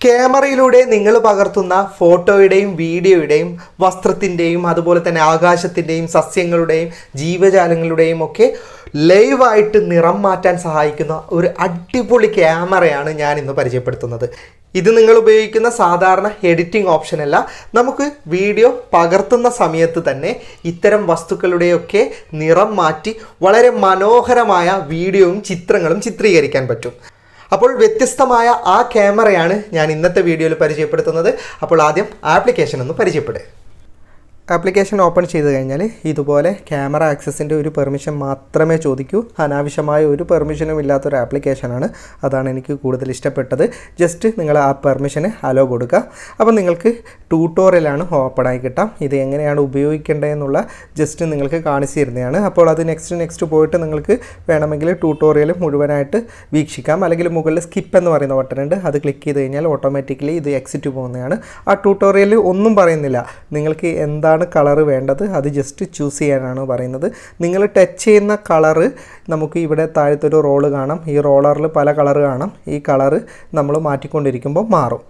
ക്യാമറയിലൂടെ നിങ്ങൾ പകർത്തുന്ന ഫോട്ടോയുടെയും വീഡിയോയുടെയും വസ്ത്രത്തിന്റെയും അതുപോലെ തന്നെ ആകാശത്തിന്റെയും സസ്യങ്ങളുടെയും ജീവജാലങ്ങളുടെയും ഒക്കെ ലൈവായിട്ട് നിറം മാറ്റാൻ സഹായിക്കുന്ന ഒരു അടിപൊളി ക്യാമറയാണ് ഞാൻ ഇന്ന് പരിചയപ്പെടുത്തുന്നത്. ഇത് നിങ്ങൾ ഉപയോഗിക്കുന്ന സാധാരണ എഡിറ്റിംഗ് ഓപ്ഷൻ അല്ല നമുക്ക് വീഡിയോ പകർത്തുന്ന സമയത്ത് തന്നെ ഇത്തരം വസ്തുക്കളുടെയൊക്കെ നിറം മാറ്റി വളരെ മനോഹരമായ വീഡിയോയും ചിത്രങ്ങളും ചിത്രീകരിക്കാൻ പറ്റും. അപ്പോൾ വ്യത്യസ്തമായ ആ ക്യാമറയാണ് ഞാൻ ഇന്നത്തെ വീഡിയോയിൽ പരിചയപ്പെടുത്തുന്നത്. അപ്പോൾ ആദ്യം ആപ്ലിക്കേഷൻ ഒന്ന് പരിചയപ്പെടുക ആപ്ലിക്കേഷൻ ഓപ്പൺ ചെയ്ത് കഴിഞ്ഞാൽ ഇതുപോലെ ക്യാമറ ആക്സസിന്റെ ഒരു പെർമിഷൻ മാത്രമേ ചോദിക്കൂ. അനാവശ്യമായ ഒരു പെർമിഷനും ഇല്ലാത്തൊരു ആപ്ലിക്കേഷനാണ് അതാണ് എനിക്ക് കൂടുതൽ ഇഷ്ടപ്പെട്ടത്. ജസ്റ്റ് നിങ്ങൾ ആ പെർമിഷന് അലോ കൊടുക്കുക. അപ്പോൾ നിങ്ങൾക്ക് ട്യൂട്ടോറിയലാണ് ഓപ്പൺ ആയി കിട്ടാം. ഇത് എങ്ങനെയാണ് ഉപയോഗിക്കേണ്ടതെന്നുള്ള ജസ്റ്റ് നിങ്ങൾക്ക് കാണിച്ചു തരുന്നതാണ് അപ്പോൾ അത് നെക്സ്റ്റ് നെക്സ്റ്റ് പോയിട്ട് നിങ്ങൾക്ക് വേണമെങ്കിൽ ട്യൂട്ടോറിയൽ മുഴുവനായിട്ട് വീക്ഷിക്കാം. അല്ലെങ്കിൽ മുകളിൽ സ്കിപ്പ് എന്ന് പറയുന്ന ബട്ടൺ ഉണ്ട്. അത് ക്ലിക്ക് ചെയ്ത് കഴിഞ്ഞാൽ ഓട്ടോമാറ്റിക്കലി ഇത് എക്സിറ്റ് പോകുന്നതാണ്. ആ ട്യൂട്ടോറിയൽ ഒന്നും പറയുന്നില്ല. നിങ്ങൾക്ക് എന്താണ് കളറ് വേണ്ടത്? അത് ജസ്റ്റ് ചൂസ് ചെയ്യാനാണ് പറയുന്നത്. നിങ്ങൾ ടച്ച് ചെയ്യുന്ന കളറ് നമുക്ക് ഇവിടെ താഴത്തൊരു റോൾ കാണാം. ഈ റോളറിൽ പല കളറ് കാണാം. ഈ കളറ് നമ്മൾ മാറ്റിക്കൊണ്ടിരിക്കുമ്പോൾ മാറും.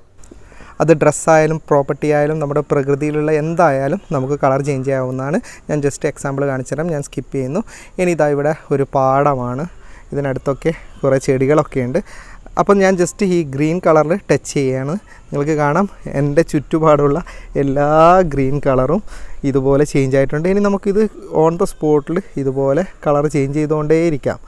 അത് ഡ്രസ്സായാലും പ്രോപ്പർട്ടി ആയാലും നമ്മുടെ പ്രകൃതിയിലുള്ള എന്തായാലും നമുക്ക് കളർ ചേഞ്ച് ചെയ്യാവുന്നതാണ്. ഞാൻ ജസ്റ്റ് എക്സാമ്പിൾ കാണിച്ചു തരാം. ഞാൻ സ്കിപ്പ് ചെയ്യുന്നു. ഇനി ഇതാ ഇവിടെ ഒരു പാടമാണ്. ഇതിനടുത്തൊക്കെ കുറേ ചെടികളൊക്കെ ഉണ്ട് അപ്പം ഞാൻ ജസ്റ്റ് ഈ ഗ്രീൻ കളറിൽ ടച്ച് ചെയ്യുകയാണ് നിങ്ങൾക്ക് കാണാം എന്റെ ചുറ്റുപാടുള്ള എല്ലാ ഗ്രീൻ കളറും ഇതുപോലെ ചേഞ്ച് ആയിട്ടുണ്ട്. ഇനി നമുക്കിത് ഓൺ ദ സ്പോട്ടിൽ ഇതുപോലെ കളർ ചേഞ്ച് ചെയ്തുകൊണ്ടേയിരിക്കാം.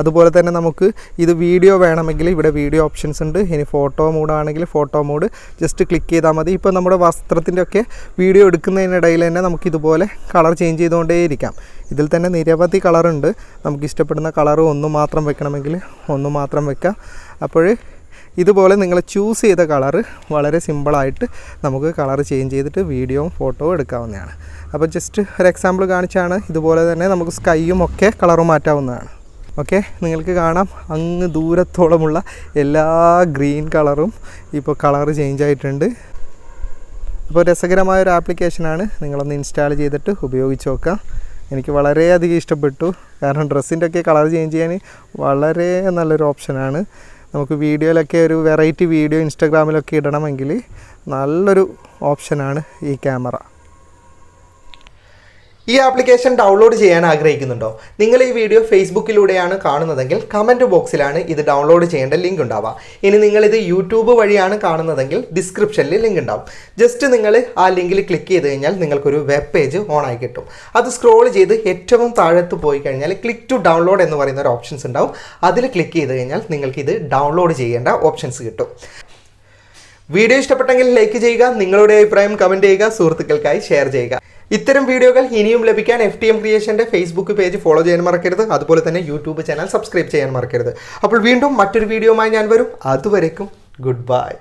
അതുപോലെ തന്നെ നമുക്ക് ഇത് വീഡിയോ വേണമെങ്കിൽ ഇവിടെ വീഡിയോ ഓപ്ഷൻസ് ഉണ്ട്. ഇനി ഫോട്ടോ മൂഡാണെങ്കിൽ ഫോട്ടോ മൂഡ് ജസ്റ്റ് ക്ലിക്ക് ചെയ്താൽ മതി. ഇപ്പോൾ നമ്മുടെ വസ്ത്രത്തിന്റെ ഒക്കെ വീഡിയോ എടുക്കുന്നതിനിടയിൽ തന്നെ നമുക്ക് ഇതുപോലെ കളർ ചേഞ്ച് ചെയ്തുകൊണ്ടേയിരിക്കാം ഇതിൽ തന്നെ നിരവധി കളറുണ്ട് നമുക്ക് ഇഷ്ടപ്പെടുന്ന കളർ ഒന്ന് മാത്രം വെക്കണമെങ്കിൽ ഒന്ന് മാത്രം വെക്കാം. അപ്പോൾ ഇതുപോലെ നിങ്ങൾ ചൂസ് ചെയ്ത കളറ് വളരെ സിമ്പിളായിട്ട് നമുക്ക് കളർ ചേഞ്ച് ചെയ്തിട്ട് വീഡിയോയും ഫോട്ടോയും എടുക്കാവുന്നതാണ്. അപ്പോൾ ജസ്റ്റ് ഒരു എക്സാമ്പിൾ കാണിച്ചാണ്. ഇതുപോലെ തന്നെ നമുക്ക് സ്കൈയും ഒക്കെ കളറും മാറ്റാവുന്നതാണ്. ഓക്കെ നിങ്ങൾക്ക് കാണാം. അങ്ങ് ദൂരത്തോളമുള്ള എല്ലാ ഗ്രീൻ കളറും ഇപ്പോൾ കളർ ചേഞ്ച് ആയിട്ടുണ്ട്. അപ്പോൾ രസകരമായ ഒരു ആപ്ലിക്കേഷനാണ് നിങ്ങളൊന്ന് ഇൻസ്റ്റാൾ ചെയ്തിട്ട് ഉപയോഗിച്ച് നോക്കാം. എനിക്ക് വളരെയധികം ഇഷ്ടപ്പെട്ടു. കാരണം ഡ്രസ്സിന്റെ ഒക്കെ കളർ ചേഞ്ച് ചെയ്യാൻ വളരെ നല്ലൊരു ഓപ്ഷനാണ് നമുക്ക് വീഡിയോയിലൊക്കെ ഒരു വെറൈറ്റി വീഡിയോ ഇൻസ്റ്റാഗ്രാമിലൊക്കെ ഇടണമെങ്കിൽ നല്ലൊരു ഓപ്ഷനാണ് ഈ ക്യാമറ. ഈ ആപ്ലിക്കേഷൻ ഡൗൺലോഡ് ചെയ്യാൻ ആഗ്രഹിക്കുന്നുണ്ടോ? നിങ്ങൾ ഈ വീഡിയോ ഫേസ്ബുക്കിലൂടെയാണ് കാണുന്നതെങ്കിൽ കമന്റ് ബോക്സിലാണ് ഇത് ഡൗൺലോഡ് ചെയ്യേണ്ട ലിങ്ക് ഉണ്ടാവുക. ഇനി നിങ്ങളിത് യൂട്യൂബ് വഴിയാണ് കാണുന്നതെങ്കിൽ ഡിസ്ക്രിപ്ഷനിൽ ലിങ്ക് ഉണ്ടാവും. ജസ്റ്റ് നിങ്ങൾ ആ ലിങ്കിൽ ക്ലിക്ക് ചെയ്ത് കഴിഞ്ഞാൽ നിങ്ങൾക്കൊരു വെബ് പേജ് ഓൺ ആയി കിട്ടും. അത് സ്ക്രോൾ ചെയ്ത് ഏറ്റവും താഴത്ത് പോയി കഴിഞ്ഞാൽ ക്ലിക്ക് ടു ഡൗൺലോഡ് എന്ന് പറയുന്ന ഒരു ഓപ്ഷൻസ് ഉണ്ടാവും. അതിൽ ക്ലിക്ക് ചെയ്ത് കഴിഞ്ഞാൽ നിങ്ങൾക്ക് ഇത് ഡൗൺലോഡ് ചെയ്യേണ്ട ഓപ്ഷൻസ് കിട്ടും. വീഡിയോ ഇഷ്ടപ്പെട്ടെങ്കിൽ ലൈക്ക് ചെയ്യുക നിങ്ങളുടെ അഭിപ്രായം കമന്റ് ചെയ്യുക സുഹൃത്തുക്കൾക്കായി ഷെയർ ചെയ്യുക. ഇത്തരം വീഡിയോകൾ ഇനിയും ലഭിക്കാൻ എഫ് ടി എം ക്രിയേഷന്റെ ഫേസ്ബുക്ക് പേജ് ഫോളോ ചെയ്യാൻ മറക്കരുത്. അതുപോലെ തന്നെ യൂട്യൂബ് ചാനൽ സബ്സ്ക്രൈബ് ചെയ്യാൻ മറക്കരുത്. അപ്പോൾ വീണ്ടും മറ്റൊരു വീഡിയോയുമായി ഞാൻ വരും. അതുവരേക്കും ഗുഡ് ബൈ